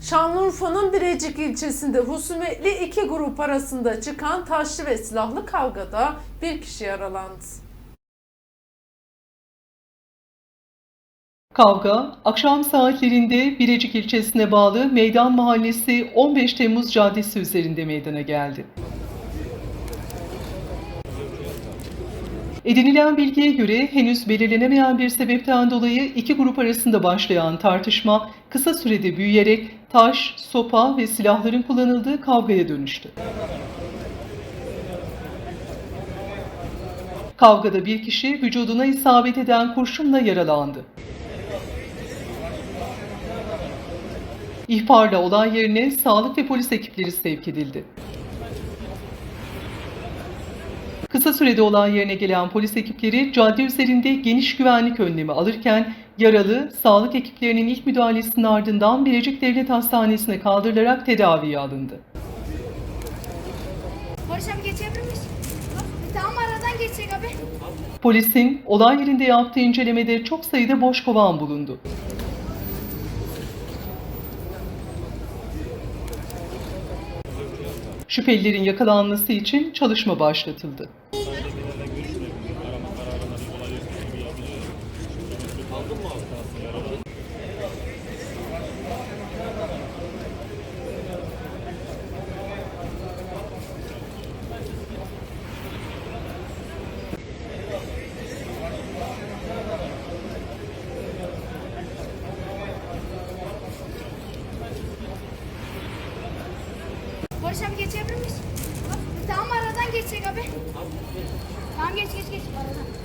Şanlıurfa'nın Birecik ilçesinde husumetli iki grup arasında çıkan taşlı ve silahlı kavgada bir kişi yaralandı. Kavga, akşam saatlerinde Birecik ilçesine bağlı Meydan Mahallesi 15 Temmuz Caddesi üzerinde meydana geldi. Edinilen bilgiye göre henüz belirlenemeyen bir sebepten dolayı iki grup arasında başlayan tartışma kısa sürede büyüyerek taş, sopa ve silahların kullanıldığı kavgaya dönüştü. Kavgada bir kişi vücuduna isabet eden kurşunla yaralandı. İhbarla olay yerine sağlık ve polis ekipleri sevk edildi. Kısa sürede olay yerine gelen polis ekipleri cadde üzerinde geniş güvenlik önlemi alırken yaralı sağlık ekiplerinin ilk müdahalesinin ardından Birecik Devlet Hastanesi'ne kaldırılarak tedaviye alındı. Barış abi geçebilir miyiz? Tamam aradan geçecek abi. Polisin olay yerinde yaptığı incelemede çok sayıda boş kovan bulundu. Şüphelilerin yakalanması için çalışma başlatıldı. Barış abi geçebilir miyiz? Tamam aradan geçecek abi. Tamam geç geç geç. Aradan.